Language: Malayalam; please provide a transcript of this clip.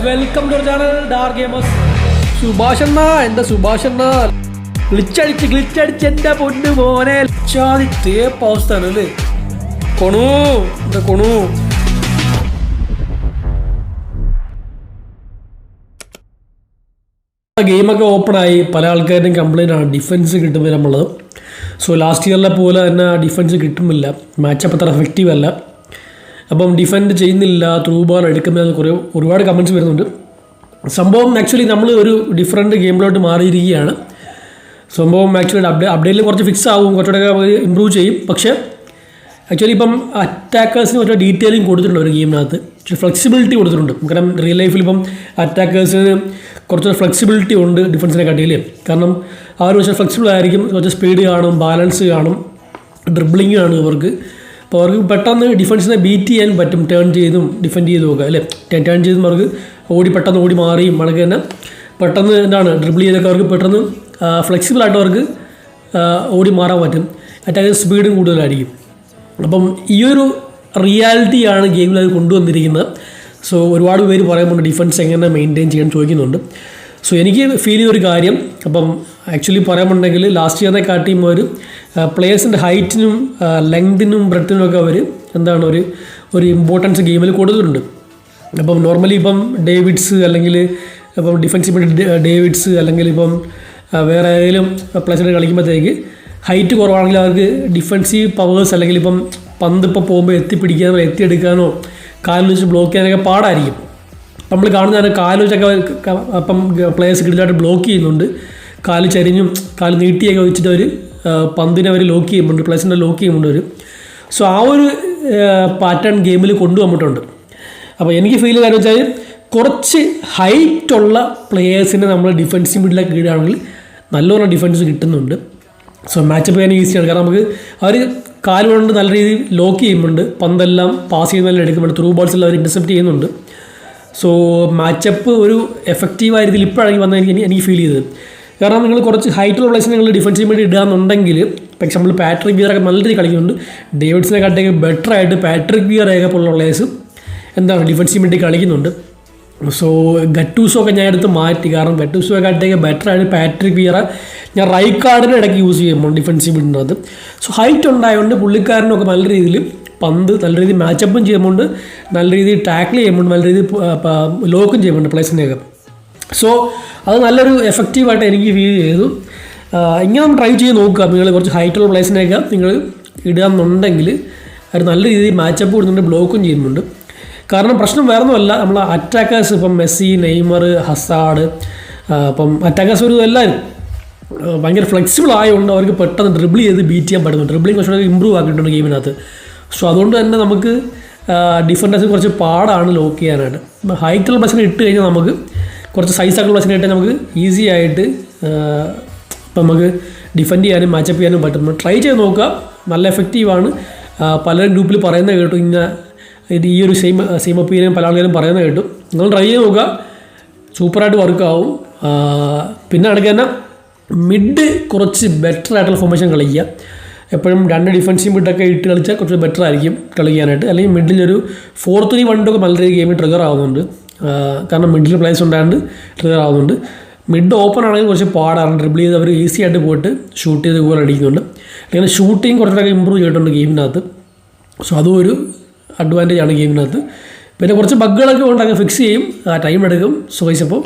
Welcome to channel dark gamers Subhash എന്നാ എന്താ സുഭാഷ് എന്നാ ഗ്ലിച്ച് അടിച്ച് എന്റെ പൊന്നു മോനെ. ചാതി തേപ്പ് അവസ്ഥയാണ് അല്ലേ? കൊണു എന്താ കൊണു? ഗെയിമൊക്കെ ഓപ്പണായി പല ആൾക്കാരുടെയും കംപ്ലൈന്റ് ആണ്. ഡിഫൻസ് കിട്ടുമ്പോൾ നമ്മൾ സോ ലാസ്റ്റ് ഇയറിലെ പോലെ തന്നെ ഡിഫൻസ് കിട്ടുന്നില്ല. മാച്ചപ്പ് അത്ര എഫക്റ്റീവ് അല്ല. അപ്പം ഡിഫെൻഡ് ചെയ്യുന്നില്ല ത്രൂ ബോൾ എടുക്കുമ്പോൾ കുറേ ഒരുപാട് കമന്റ്സ് വരുന്നുണ്ട്. സംഭവം ആക്ച്വലി നമ്മൾ ഒരു ഡിഫറെന്റ് ഗെയിമിലോട്ട് മാറിയിരിക്കുകയാണ്. സംഭവം ആക്ച്വലി അപ്ഡേ അപ്ഡേറ്റിൽ കുറച്ച് ഫിക്സ് ആവും കുറച്ചുകൂടെ ഇമ്പ്രൂവ് ചെയ്യും. പക്ഷേ ആക്ച്വലി ഇപ്പം അറ്റാക്കേഴ്സിന് കുറച്ച് ഡീറ്റെയിലിംഗ് കൊടുത്തിട്ടുണ്ട് ഒരു ഗെയിമിനകത്ത് ഇച്ചിരി ഫ്ലെക്സിബിലിറ്റി കൊടുത്തിട്ടുണ്ട്. കാരണം റിയൽ ലൈഫിൽ ഇപ്പം അറ്റാക്കേഴ്സിന് കുറച്ച് ഫ്ലെക്സിബിലിറ്റി ഉണ്ട് ഡിഫൻസിനെ കാട്ടിയിൽ കാരണം ഒരു പക്ഷേ ഫ്ലെക്സിബിൾ ആയിരിക്കും കുറച്ച് സ്പീഡ് കാണും ബാലൻസ് കാണും ഡ്രിബ്ലിങ് കാണും ഇവർക്ക്. അപ്പോൾ അവർക്ക് പെട്ടെന്ന് ഡിഫൻസിനെ ബീറ്റ് ചെയ്യാൻ പറ്റും ടേൺ ചെയ്തും ഡിഫെൻഡ് ചെയ്തും ഒക്കെ അല്ലേ? ടേൺ ചെയ്തും അവർക്ക് ഓടി പെട്ടെന്ന് ഓടി മാറിയും അവർക്ക് തന്നെ. പെട്ടെന്ന് എന്താണ് ഡ്രിബിൾ ചെയ്തൊക്കെ അവർക്ക് പെട്ടെന്ന് ഫ്ലെക്സിബിൾ ആയിട്ട് അവർക്ക് ഓടി മാറാൻ പറ്റും. അറ്റാക്ക് സ്പീഡും കൂടുതലായിരിക്കും. അപ്പം ഈ ഒരു റിയാലിറ്റിയാണ് ഗെയിമിൽ അത് കൊണ്ടുവന്നിരിക്കുന്നത്. സോ ഒരുപാട് പേര് പറയുന്നുണ്ട് ഡിഫൻസ് എങ്ങനെ മെയിന്റെയിൻ ചെയ്യാൻ ചോദിക്കുന്നുണ്ട്. സോ എനിക്ക് ഫീൽ ചെയ്തൊരു കാര്യം അപ്പം ആക്ച്വലി പറയാമുണ്ടെങ്കിൽ ലാസ്റ്റ് ഇയറിനെ കാട്ടിയും ഒരു പ്ലേയേഴ്സിന്റെ ഹൈറ്റിനും ലെങ്തിനും ബ്രെത്തിനും ഒക്കെ അവർ എന്താണ് ഒരു ഒരു ഇമ്പോർട്ടൻസ് ഗെയിമിൽ കൊടുത്തിട്ടുണ്ട്. അപ്പം നോർമലി ഇപ്പം ഡേവിഡ്സ് അല്ലെങ്കിൽ ഇപ്പം ഡിഫൻസീവ് ഡേവിഡ്സ് അല്ലെങ്കിൽ ഇപ്പം വേറെ ഏതെങ്കിലും പ്ലേസിൽ കളിക്കുമ്പോഴത്തേക്ക് ഹൈറ്റ് കുറവാണെങ്കിൽ അവർക്ക് ഡിഫൻസീവ് പവേഴ്സ് അല്ലെങ്കിൽ ഇപ്പം പന്ത് ഇപ്പോൾ പോകുമ്പോൾ എത്തിപ്പിടിക്കാനോ എത്തിയെടുക്കാനോ കാലിൽ വെച്ച് ബ്ലോക്ക് ചെയ്യാനൊക്കെ പാടായിരിക്കും. നമ്മൾ കാണുന്ന കാൽ വെച്ചൊക്കെ അപ്പം പ്ലേയേഴ്സ് കിടിലായിട്ട് ബ്ലോക്ക് ചെയ്യുന്നുണ്ട്. കാൽ ചരിഞ്ഞും കാൽ നീട്ടിയൊക്കെ വെച്ചിട്ട് അവർ പന്തിനെ അവർ ലോക്ക് ചെയ്യുന്നുണ്ട് പ്ലേസിനെ ലോക്ക് ചെയ്യുന്നുണ്ട് അവർ സോ ആ ഒരു പാറ്റേൺ ഗെയിമിൽ കൊണ്ടുവന്നിട്ടുണ്ട്. അപ്പോൾ എനിക്ക് ഫീൽ ചെയ്യാന്ന് വെച്ചാൽ കുറച്ച് ഹൈറ്റുള്ള പ്ലേയേഴ്സിനെ നമ്മൾ ഡിഫൻസീവ് മിഡിലൊക്കെ ഇടുകയാണെങ്കിൽ നല്ലോണം ഡിഫൻസ് കിട്ടുന്നുണ്ട്. സോ മാച്ചപ്പ് ചെയ്യാൻ ഈസിയാണ് കാരണം നമുക്ക് അവർ കാലുകൊണ്ട് നല്ല രീതിയിൽ ലോക്ക് ചെയ്യുന്നുണ്ട്. പന്തെല്ലാം പാസ് ചെയ്യുന്നതെല്ലാം എടുക്കുന്നുണ്ട്. ത്രൂ ബോൾസ് എല്ലാം അവർ ഇന്റർസെപ്റ്റ് ചെയ്യുന്നുണ്ട്. സോ മാച്ചപ്പ് ഒരു എഫക്റ്റീവായ രീതിയിൽ ഇപ്പോഴാണ് വന്നത് എനിക്ക് എനിക്ക് ഫീൽ ചെയ്തത്. കാരണം നിങ്ങൾ കുറച്ച് ഹൈറ്റുള്ള പ്ലേസിന് നിങ്ങൾ ഡിഫൻസീവ് വേണ്ടി ഇടുകയെന്നുണ്ടെങ്കിൽ ഇപ്പോൾ എക്സാമ്പിൾ പാട്രിക് വിയറൊക്കെ നല്ല രീതിയിൽ കളിക്കുന്നുണ്ട്. ഡേവിഡ്സിനെ കാട്ടിയൊക്കെ ബെറ്റർ ആയിട്ട് പാട്രിക് വിയറൊക്കെ പോലുള്ള പ്ലേയേഴ്സ് എന്താണ് ഡിഫൻസീവ് വേണ്ടി കളിക്കുന്നുണ്ട്. സോ ഗട്ടൂസോ ഒക്കെ ഞാൻ എടുത്ത് മാറ്റി. കാരണം ഗട്ടൂസോ കാട്ടിയൊക്കെ ബെറ്റർ ആയിട്ട് പാട്രിക് വിയറ ഞാൻ റൈറ്റ് കാർഡിന് ഇടയ്ക്ക് യൂസ് ചെയ്യുമ്പോൾ ഡിഫൻസീവ് ഇടുന്നത്. സോ ഹൈറ്റ് ഉണ്ടായതുകൊണ്ട് പുള്ളിക്കാരനൊക്കെ നല്ല രീതിയിൽ പന്ത് നല്ല രീതിയിൽ മാച്ചപ്പും ചെയ്യുന്നുണ്ട്. നല്ല രീതിയിൽ ടാക്കിൾ ചെയ്യുന്നുണ്ട്. നല്ല രീതിയിൽ ലോക്കും ചെയ്യുന്നുണ്ട് പ്ലേസിനെയൊക്കെ സോ അത് നല്ലൊരു എഫക്റ്റീവായിട്ട് എനിക്ക് ഫീൽ ചെയ്തു. ഇങ്ങനെ ട്രൈ ചെയ്ത് നോക്കുക. നിങ്ങൾ കുറച്ച് ഹൈറ്റുള്ള പ്ലേസിനെയൊക്കെ നിങ്ങൾ ഇടുക എന്നുണ്ടെങ്കിൽ അവർ നല്ല രീതിയിൽ മാച്ചപ്പ് കൊടുക്കുന്നുണ്ട് ബ്ലോക്കും ചെയ്യുന്നുണ്ട്. കാരണം പ്രശ്നം വേറെ ഒന്നുമല്ല നമ്മൾ അറ്റാക്കേഴ്സ് ഇപ്പം മെസ്സി നെയ്മർ ഹസാഡ് അപ്പം അറ്റാക്കേഴ്സ് ഒരു എല്ലാവരും ഭയങ്കര ഫ്ലെക്സിബിൾ ആയതുകൊണ്ട് അവർക്ക് പെട്ടെന്ന് ഡ്രിബിൾ ചെയ്ത് ബീറ്റ് ചെയ്യാൻ പറ്റുന്നു ഡ്രിബിളിങ് കുറച്ചുകൂടെ ഇമ്പ്രൂവ് ആക്കിയിട്ടുണ്ട് ഗെയിമിനകത്ത് സോ അതുകൊണ്ട് തന്നെ നമുക്ക് ഡിഫൻഡേഴ്സ് കുറച്ച് പാടാണ് ലോക്ക് ചെയ്യാനായിട്ട്. ഹൈറ്റുള്ള ബസ്സിനെ ഇട്ട് കഴിഞ്ഞാൽ നമുക്ക് കുറച്ച് സൈസ് ആയിട്ടുള്ള ബസ്സിനെ ഇട്ടാൽ നമുക്ക് ഈസി ആയിട്ട് ഇപ്പം നമുക്ക് ഡിഫെൻഡ് ചെയ്യാനും മാച്ചപ്പ് ചെയ്യാനും പറ്റും. ട്രൈ ചെയ്ത് നോക്കുക നല്ല എഫക്റ്റീവാണ് പല ഗ്രൂപ്പിൽ പറയുന്നത് കേട്ടു. ഇന്ന ഇത് ഈ ഒരു സെയിം സെയിം ഒപ്പീനിയൻ പല ആൾക്കാരും പറയുന്നത് കേട്ടു. നിങ്ങൾ ട്രൈ ചെയ്ത് നോക്കുക സൂപ്പറായിട്ട് വർക്ക് ആവും. പിന്നെ ഇടയ്ക്ക് തന്നെ മിഡ് കുറച്ച് ബെറ്റർ ആയിട്ടുള്ള ഫോർമേഷൻ കളിക്കുക എപ്പോഴും രണ്ട് ഡിഫൻസീവ് മിഡൊക്കെ ഇട്ട് കളിച്ചാൽ കുറച്ച് ബെറ്റർ ആയിരിക്കും കളിക്കാനായിട്ട്. അല്ലെങ്കിൽ മിഡിൽ ഒരു ഫോർ ത്രീ വണ്ടൊക്കെ നല്ല രീതിയിൽ ഗെയിമിൽ ട്രിഗർ ആവുന്നുണ്ട്. കാരണം മിഡിൽ പ്ലേസ് ഉണ്ടായതുകൊണ്ട് ട്രിഗർ ആവുന്നുണ്ട്. മിഡ് ഓപ്പൺ ആണെങ്കിൽ കുറച്ച് പാടാണ്. ഡ്രിബിൾ ചെയ്ത് അവർ ഈസി ആയിട്ട് പോയിട്ട് ഷൂട്ട് ചെയ്ത് ഗോൾ അടിക്കുന്നുണ്ട്. അല്ലെങ്കിൽ ഷൂട്ടിങ് കുറച്ചൊക്കെ ഇമ്പ്രൂവ് ചെയ്തിട്ടുണ്ട് ഗെയിമിനകത്ത് സോ അതും ഒരു അഡ്വാന്റേജ് ആണ് ഗെയിമിനകത്ത് പിന്നെ കുറച്ച് ബഗ്ഗുകളൊക്കെ ഉണ്ട് അങ്ങ് ഫിക്സ് ചെയ്യും. ടൈം എടുക്കും. സോ ഗൈസ് അപ്പോൾ